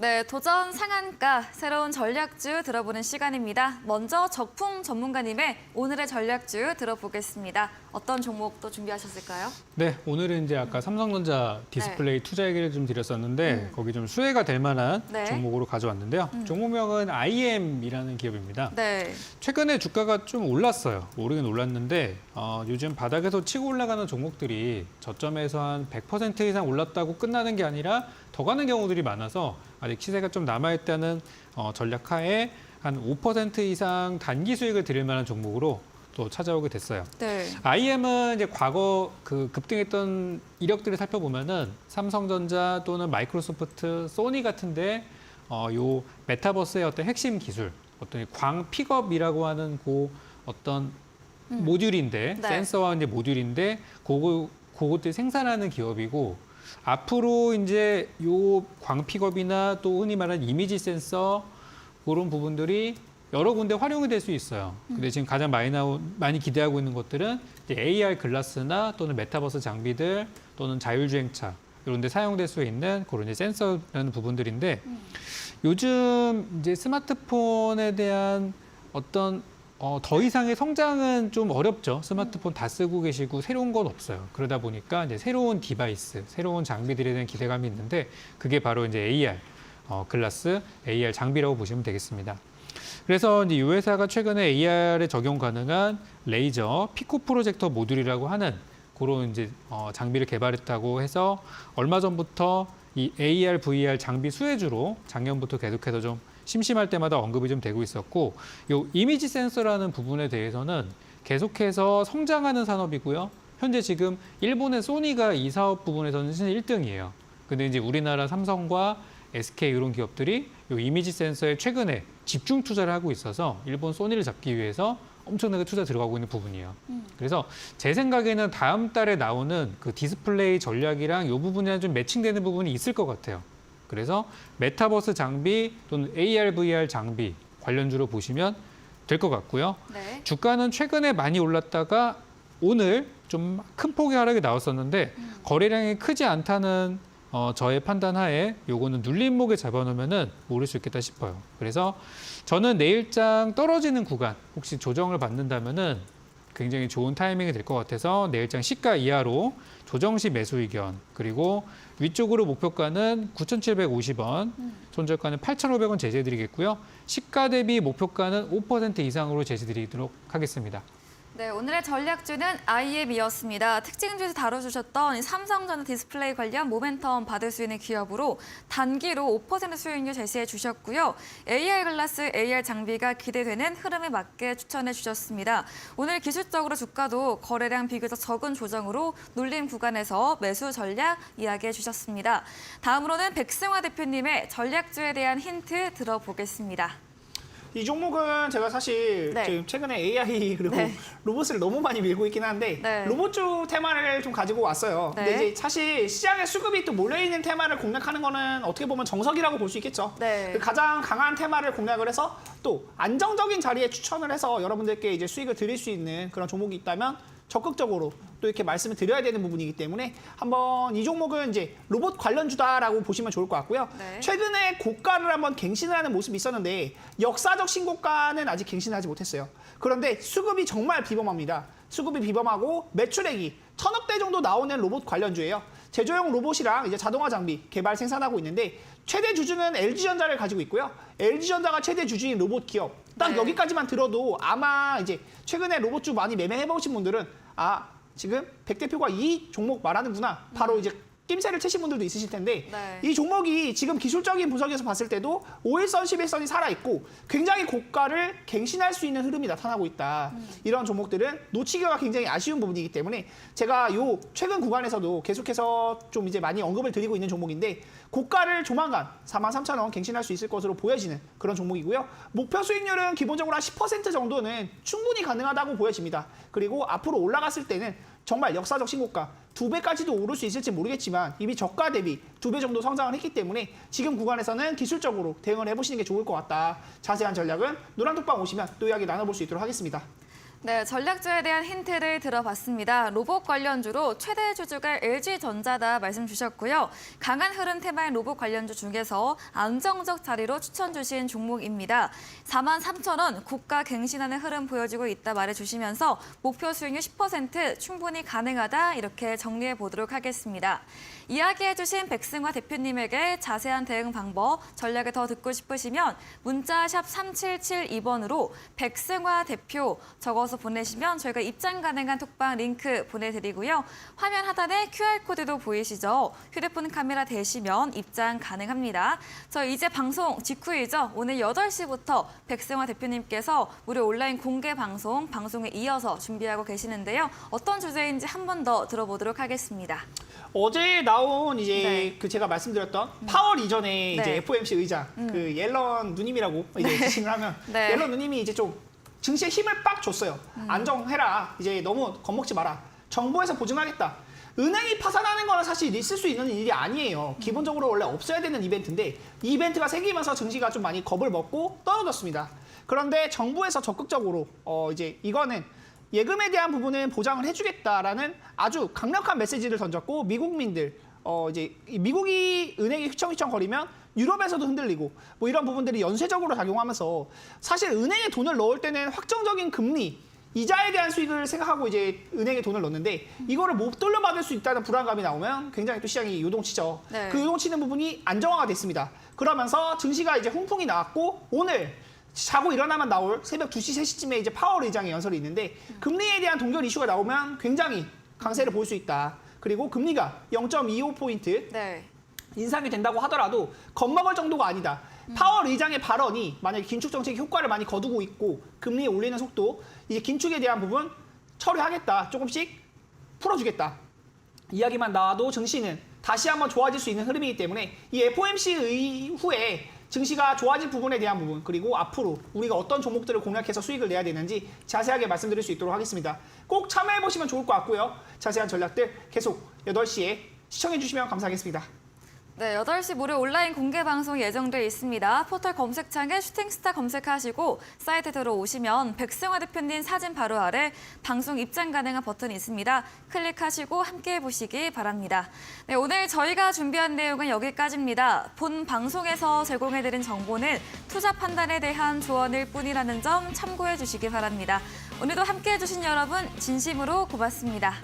네, 도전 상한가 새로운 전략주 들어보는 시간입니다. 먼저 적풍 전문가님의 오늘의 전략주 들어보겠습니다. 어떤 종목도 준비하셨을까요? 네, 오늘은 이제 아까 삼성전자 디스플레이 투자 얘기를 좀 드렸었는데 거기 좀 수혜가 될 만한 네. 종목으로 가져왔는데요. 종목명은 IM이라는 기업입니다. 네, 최근에 주가가 좀 올랐어요. 오르긴 올랐는데 어, 요즘 바닥에서 치고 올라가는 종목들이 저점에서 한 100% 이상 올랐다고 끝나는 게 아니라 더 가는 경우들이 많아서 아직 시세가 좀 남아있다는 어, 전략하에 한 5% 이상 단기 수익을 드릴 만한 종목으로 또 찾아오게 됐어요. 네, IM은 이제 과거 그 급등했던 이력들을 살펴보면은 삼성전자 또는 마이크로소프트, 소니 같은데 어, 요 메타버스의 어떤 핵심 기술, 어떤 광 픽업이라고 하는 그 어떤 음. 모듈인데 네. 센서와 이제 모듈인데 그거 그것들 생산하는 기업이고 앞으로 이제 요 광 픽업이나 또 흔히 말하는 이미지 센서 그런 부분들이 여러 군데 활용이 될 수 있어요. 근데 지금 가장 많이 나오 많이 기대하고 있는 것들은 AR 글라스나 또는 메타버스 장비들 또는 자율주행차 이런 데 사용될 수 있는 그런 이제 센서라는 부분들인데 요즘 이제 스마트폰에 대한 어떤 어, 더 이상의 성장은 좀 어렵죠. 스마트폰 다 쓰고 계시고 새로운 건 없어요. 그러다 보니까 이제 새로운 디바이스, 새로운 장비들에 대한 기대감이 있는데 그게 바로 이제 AR 어, 글라스, AR 장비라고 보시면 되겠습니다. 그래서 이제 이 회사가 최근에 AR에 적용 가능한 레이저 피코 프로젝터 모듈이라고 하는 그런 이제 어, 장비를 개발했다고 해서 얼마 전부터 이 AR, VR 장비 수혜주로 작년부터 계속해서 좀 심심할 때마다 언급이 좀 되고 있었고 요 이미지 센서라는 부분에 대해서는 계속해서 성장하는 산업이고요. 현재 지금 일본의 소니가 이 사업 부분에서는 실 1등이에요. 근데 이제 우리나라 삼성과 SK 이런 기업들이 요 이미지 센서에 최근에 집중 투자를 하고 있어서 일본 소니를 잡기 위해서 엄청나게 투자 들어가고 있는 부분이에요. 그래서 제 생각에는 다음 달에 나오는 그 디스플레이 전략이랑 이 부분이랑 좀 매칭되는 부분이 있을 것 같아요. 그래서 메타버스 장비 또는 AR, VR 장비 관련주로 보시면 될 것 같고요. 네, 주가는 최근에 많이 올랐다가 오늘 좀 큰 폭의 하락이 나왔었는데 거래량이 크지 않다는 어, 저의 판단하에 요거는 눌림목에 잡아놓으면은 오를 수 있겠다 싶어요. 그래서 저는 내일장 떨어지는 구간 혹시 조정을 받는다면은 굉장히 좋은 타이밍이 될 것 같아서 내일장 시가 이하로 조정 시 매수 의견 그리고 위쪽으로 목표가는 9,750원, 손절가는 8,500원 제시해드리겠고요. 시가 대비 목표가는 5% 이상으로 제시드리도록 하겠습니다. 네, 오늘의 전략주는 IM이었습니다. 특징주에서 다뤄주셨던 이 삼성전자 디스플레이 관련 모멘텀 받을 수 있는 기업으로 단기로 5% 수익률 제시해 주셨고요. AR 글라스, AR 장비가 기대되는 흐름에 맞게 추천해 주셨습니다. 오늘 기술적으로 주가도 거래량 비교적 적은 조정으로 눌림 구간에서 매수 전략 이야기해 주셨습니다. 다음으로는 백승화 대표님의 전략주에 대한 힌트 들어보겠습니다. 이 종목은 제가 사실 네. 지금 최근에 AI 그리고 네. 로봇을 너무 많이 밀고 있긴 한데 네. 로봇주 테마를 좀 가지고 왔어요. 근데 네. 이제 사실 시장에 수급이 또 몰려 있는 테마를 공략하는 거는 어떻게 보면 정석이라고 볼 수 있겠죠. 네. 그 가장 강한 테마를 공략을 해서 또 안정적인 자리에 추천을 해서 여러분들께 이제 수익을 드릴 수 있는 그런 종목이 있다면 적극적으로 또 이렇게 말씀을 드려야 되는 부분이기 때문에 한번 이 종목은 이제 로봇 관련주다라고 보시면 좋을 것 같고요. 네. 최근에 고가를 한번 갱신을 하는 모습이 있었는데 역사적 신고가는 아직 갱신하지 못했어요. 그런데 수급이 정말 비범합니다. 수급이 비범하고 매출액이 천억 대 정도 나오는 로봇 관련주예요. 제조용 로봇이랑 이제 자동화 장비 개발 생산하고 있는데 최대 주주는 LG전자를 가지고 있고요. LG전자가 최대 주주인 로봇 기업. 딱 네. 여기까지만 들어도 아마 이제 최근에 로봇주 많이 매매해 보신 분들은 아 지금 백 대표가 이 종목 말하는구나. 바로 이제 낌새를 채신 분들도 있으실 텐데 네. 이 종목이 지금 기술적인 분석에서 봤을 때도 5일선, 11선이 살아있고 굉장히 고가를 갱신할 수 있는 흐름이 나타나고 있다. 이런 종목들은 놓치기가 굉장히 아쉬운 부분이기 때문에 제가 요 최근 구간에서도 계속해서 좀 이제 많이 언급을 드리고 있는 종목인데 고가를 조만간 43,000원 갱신할 수 있을 것으로 보여지는 그런 종목이고요. 목표 수익률은 기본적으로 한 10% 정도는 충분히 가능하다고 보여집니다. 그리고 앞으로 올라갔을 때는 정말 역사적 신고가 두 배까지도 오를 수 있을지 모르겠지만 이미 저가 대비 두 배 정도 성장을 했기 때문에 지금 구간에서는 기술적으로 대응을 해보시는 게 좋을 것 같다. 자세한 전략은 노란톡방 오시면 또 이야기 나눠볼 수 있도록 하겠습니다. 네, 전략주에 대한 힌트를 들어봤습니다. 로봇 관련주로 최대 주주가 LG전자다 말씀 주셨고요. 강한 흐름 테마의 로봇 관련주 중에서 안정적 자리로 추천 주신 종목입니다. 4만 3천 원 고가 갱신하는 흐름 보여지고 있다 말해주시면서 목표 수익률 10% 충분히 가능하다 이렇게 정리해 보도록 하겠습니다. 이야기해 주신 백승화 대표님에게 자세한 대응 방법, 전략을 더 듣고 싶으시면 문자 샵 3772번으로 백승화 대표 적어서 보내시면 저희가 입장 가능한 톡방 링크 보내드리고요. 화면 하단에 QR코드도 보이시죠? 휴대폰 카메라 대시면 입장 가능합니다. 저 이제 방송 직후이죠. 오늘 8시부터 백승화 대표님께서 무료 온라인 공개 방송, 방송에 이어서 준비하고 계시는데요. 어떤 주제인지 한 번 더 들어보도록 하겠습니다. 어제 나온 이제 네. 그 제가 말씀드렸던 파월 이전에 이제 네. FOMC 의장 그 옐런 누님이라고 이제 지칭을 하면 네. 옐런 누님이 이제 좀 증시에 힘을 빡 줬어요. 안정해라. 이제 너무 겁먹지 마라. 정부에서 보증하겠다. 은행이 파산하는 거는 사실 있을 수 있는 일이 아니에요. 기본적으로 원래 없어야 되는 이벤트인데 이 이벤트가 생기면서 증시가 좀 많이 겁을 먹고 떨어졌습니다. 그런데 정부에서 적극적으로 어 이제 이거는 예금에 대한 부분은 보장을 해주겠다라는 아주 강력한 메시지를 던졌고 미국민들 어 이제 이 미국이 은행이 휘청휘청 거리면 유럽에서도 흔들리고 뭐 이런 부분들이 연쇄적으로 작용하면서 사실 은행에 돈을 넣을 때는 확정적인 금리 이자에 대한 수익을 생각하고 이제 은행에 돈을 넣는데 이거를 못 돌려받을 수 있다는 불안감이 나오면 굉장히 또 시장이 요동치죠. 네. 그 요동치는 부분이 안정화가 됐습니다. 그러면서 증시가 이제 훈풍이 나왔고 오늘 자고 일어나면 나올 새벽 2시, 3시쯤에 이제 파월 의장의 연설이 있는데 금리에 대한 동결 이슈가 나오면 굉장히 강세를 볼수 있다. 그리고 금리가 0.25포인트 네. 인상이 된다고 하더라도 겁먹을 정도가 아니다. 파월 의장의 발언이 만약에 긴축 정책이 효과를 많이 거두고 있고 금리 올리는 속도 이제 긴축에 대한 부분 처리하겠다. 조금씩 풀어주겠다. 이야기만 나와도 증시는 다시 한번 좋아질 수 있는 흐름이기 때문에 이 FOMC 이후에 증시가 좋아질 부분에 대한 부분 그리고 앞으로 우리가 어떤 종목들을 공략해서 수익을 내야 되는지 자세하게 말씀드릴 수 있도록 하겠습니다. 꼭 참여해 보시면 좋을 것 같고요. 자세한 전략들 계속 8시에 시청해 주시면 감사하겠습니다. 네, 8시 무료 온라인 공개 방송 예정돼 있습니다. 포털 검색창에 슈팅스타 검색하시고 사이트 들어오시면 백승화 대표님 사진 바로 아래 방송 입장 가능한 버튼이 있습니다. 클릭하시고 함께 해보시기 바랍니다. 네, 오늘 저희가 준비한 내용은 여기까지입니다. 본 방송에서 제공해드린 정보는 투자 판단에 대한 조언일 뿐이라는 점 참고해 주시기 바랍니다. 오늘도 함께 해주신 여러분 진심으로 고맙습니다.